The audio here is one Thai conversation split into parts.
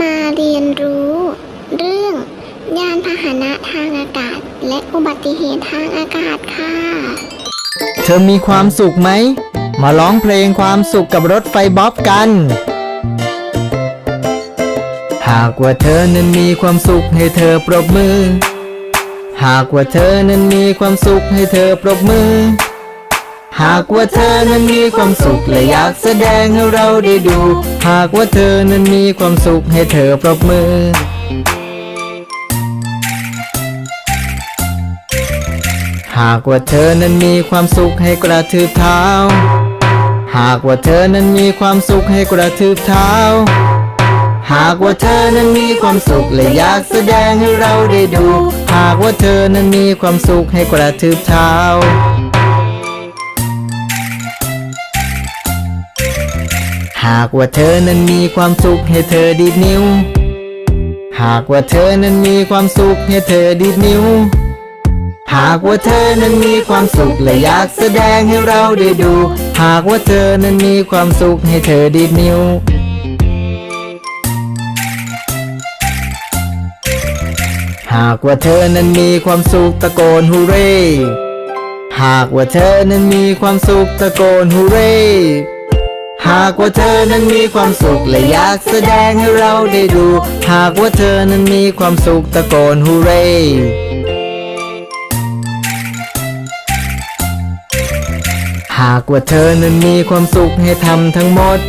มาเรียนรู้ เรื่องยานพาหนะทางอากาศ และอุบัติเหตุทางอากาศค่ะ เธอมีความสุขไหม มาร้องเพลงความสุขกับรถไฟบ๊อบกัน หากว่าเธอนั้นมีความสุขให้เธอปรบมือ หากว่าเธอนั้นมีความสุขให้เธอปรบมือ หากว่าเธอนั้นมีความสุขและอยากแสดงให้เราได้ดู หากว่าเธอนั้นมีความสุขให้เธอปรบมือ หากว่าเธอนั้นมีความสุขให้กระทืบเท้า หากว่าเธอนั้นมีความสุขให้กระทืบเท้า หากว่าเธอนั้นมีความสุขและอยากแสดงให้เราได้ดู หากว่าเธอนั้นมีความสุขให้กระทืบเท้า หากว่าเธอนั้นมีความสุขให้เธอดีดนิ้ว หากว่าเธอนั้นมีความสุขให้เธอดีดนิ้ว หากว่าเธอนั้นมีความสุขและอยากแสดงให้เราได้ดู หากว่าเธอนั้นมีความสุขให้เธอดีดนิ้วหากว่าเธอนั้นมีความสุขตะโกนฮูเร่ หากว่าเธอนั้นมีความสุขตะโกนฮูเร่ หากว่าเธอนั้นมีความสุขและอยากแสดงให้เราได้ดู หากว่าเธอนั้นมีความสุขตะโกนฮูเร่หากว่าเธอนั้นมีความสุขให้ทำทั้งหมด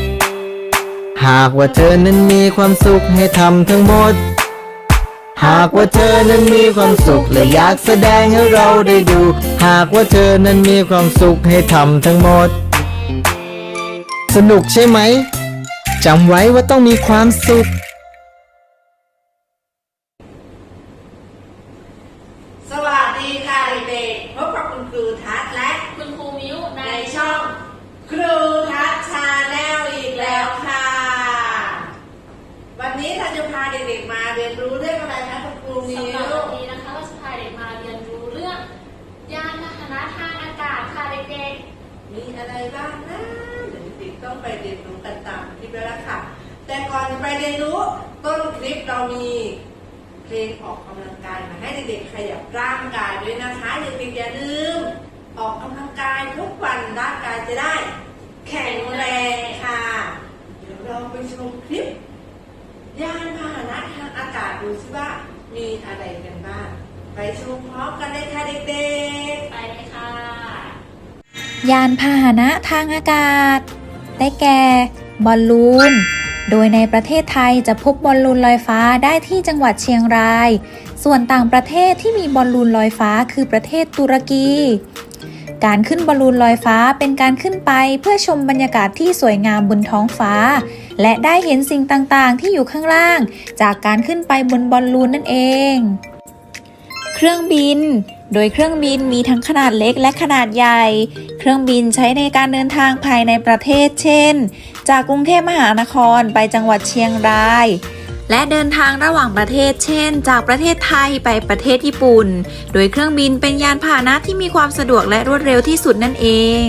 หากว่าเธอนั้นมีความสุขให้ทำทั้งหมด หากว่าเธอนั้นมีความสุขและอยากแสดงให้เราได้ดู หากว่าเธอนั้นมีความสุขให้ทำทั้งหมด สนุกใช่ไหม จำไว้ว่าต้องมีความสุข สวัสดีค่ะเด็กๆพบกับคุณครูทัศน์และคุณครูมิวในในช่องครูทัศน์ชาแนลอีกแล้วค่ะ วันนี้เราจะพาเด็กๆมาเรียนรู้เรื่องอะไรนะคุณครูมิสำหรับววันนี้นะคะเราจะพาเด็กมาเรียนรู้เรื่องยานพาหนะทางอากาศค่ะเด็กมีอะไรบ้างนะเดี๋ยวเด็กๆ ต้องไปเรียนรู้กันตามคลิปแล้วล่ะค่ะ แต่ก่อนจะไปเรียนรู้ต้นคลิปเรามีเพลงออกกำลังกายมาให้เด็กๆขยับร่างกายด้วยนะคะเด็กๆอย่าลืม ออกกำลังกายทุกวันร่างกายจะได้ แข็งแรงค่ะ เดี๋ยวเราไปชมคลิปยานพาหนะทางอากาศดูสิว่ามีอะไรกันบ้างไปชมพร้อมกันเลยค่ะเด็กๆ ไปเลยค่ะ ยานพาหนะทางอากาศ ได้แก่บอลลูน โดยในประเทศไทยจะพบบอลลูนลอยฟ้าได้ที่จังหวัดเชียงราย ส่วนต่างประเทศที่มีบอลลูนลอยฟ้าคือประเทศตุรกี การขึ้นบอลลูนลอยฟ้าเป็นการขึ้นไปเพื่อชมบรรยากาศที่สวยงามบนท้องฟ้า และได้เห็นสิ่งต่างๆ ที่อยู่ข้างล่าง จากการขึ้นไปบนบอลลูนนั่นเอง เครื่องบิน โดยเครื่องบินมีทั้งขนาดเล็กและขนาดใหญ่ เครื่องบินใช้ในการเดินทางภายในประเทศ เช่น จากกรุงเทพมหานครไปจังหวัดเชียงราย และเดินทางระหว่างประเทศ เช่น จากประเทศไทยไปประเทศญี่ปุ่น โดยเครื่องบินเป็นยานพาหนะที่มีความสะดวกและรวดเร็วที่สุดนั่นเอง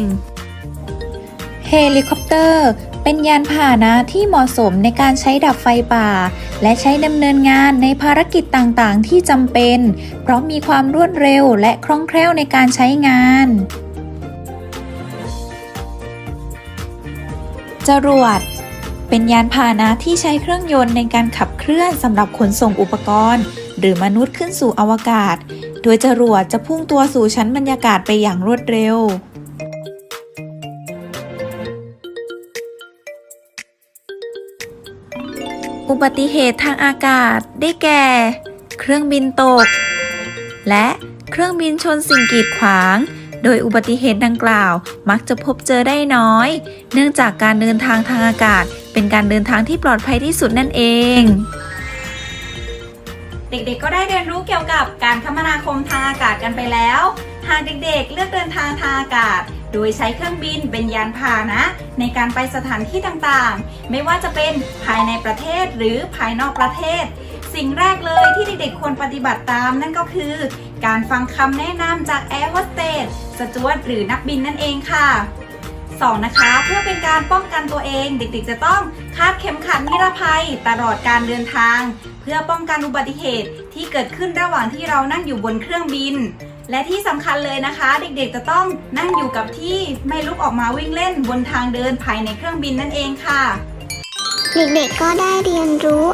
เฮลิคอปเตอร์ เป็นยานพาหนะที่เหมาะสมในการใช้ดับไฟป่า และใช้ดำเนินงานในภารกิจต่างๆ ที่จำเป็น เพราะมีความรวดเร็วและคล่องแคล่วในการใช้งานจรวดเป็นยานพาหนะที่ใช้เครื่องยนต์ในการขับเคลื่อนสำหรับขนส่งอุปกรณ์ หรือมนุษย์ขึ้นสู่อวกาศ โดยจรวดจะพุ่งตัวสู่ชั้นบรรยากาศไปอย่างรวดเร็ว อุบัติเหตุทางอากาศได้แก่ เครื่องบินตก และเครื่องบินชนสิ่งกีดขวาง โดยอุบัติเหตุดังกล่าว มักจะพบเจอได้น้อย เนื่องจากการเดินทางทางอากาศ เป็นการเดินทางที่ปลอดภัยที่สุดนั่นเอง เด็กๆ ก็ได้เรียนรู้เกี่ยวกับการคมนาคมทางอากาศกันไปแล้ว หากเด็กๆ เลือกเดินทางทางอากาศ โดยใช้เครื่องบินเป็นยานพาหนะ ในการไปสถานที่ต่างๆ ไม่ว่าจะเป็นภายในประเทศหรือภายนอกประเทศ สิ่งแรกเลยที่เด็กๆควรปฏิบัติตามนั่นก็คือ การฟังคำแนะนำจากแอร์โฮสเตสสจวตหรือนักบินนั่นเองค่ะ 2. นะคะ เพื่อเป็นการป้องกันตัวเอง เด็กๆ จะต้องคาดเข็มขัดนิรภัยตลอดการเดินทาง เพื่อป้องกันอุบัติเหตุที่เกิดขึ้นระหว่างที่เรานั่งอยู่บนเครื่องบิน และที่สำคัญเลยนะคะ เด็กๆจะต้องนั่งอยู่กับที่ไม่ลุกออกมาวิ่งเล่นบนทางเดินภายในเครื่องบินนั่นเองค่ะ เด็กๆก็ได้เรียนรู้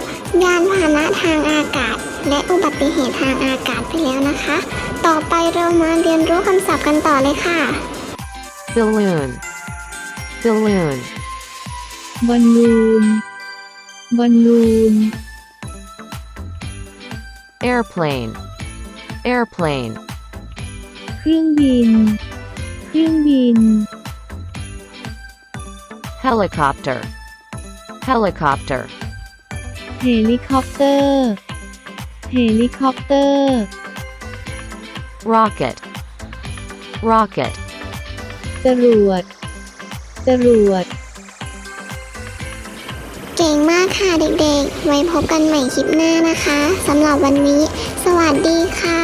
ยานพาหนะทางอากาศ และอุบัติเหตุทางอากาศไปแล้วนะคะ ต่อไปเรามาเรียนรู้คำศัพท์กันต่อเลยค่ะ balloon balloon บอลลูนบอลลูน airplane airplane เครื่องบิน เครื่องบิน helicopter helicopter เฮลิคอปเตอร์ เฮลิคอปเตอร์ rocket rocket จรวด จรวด เก่งมากค่ะเด็กๆ ไว้พบกันใหม่คลิปหน้านะคะ สำหรับวันนี้ สวัสดีค่ะ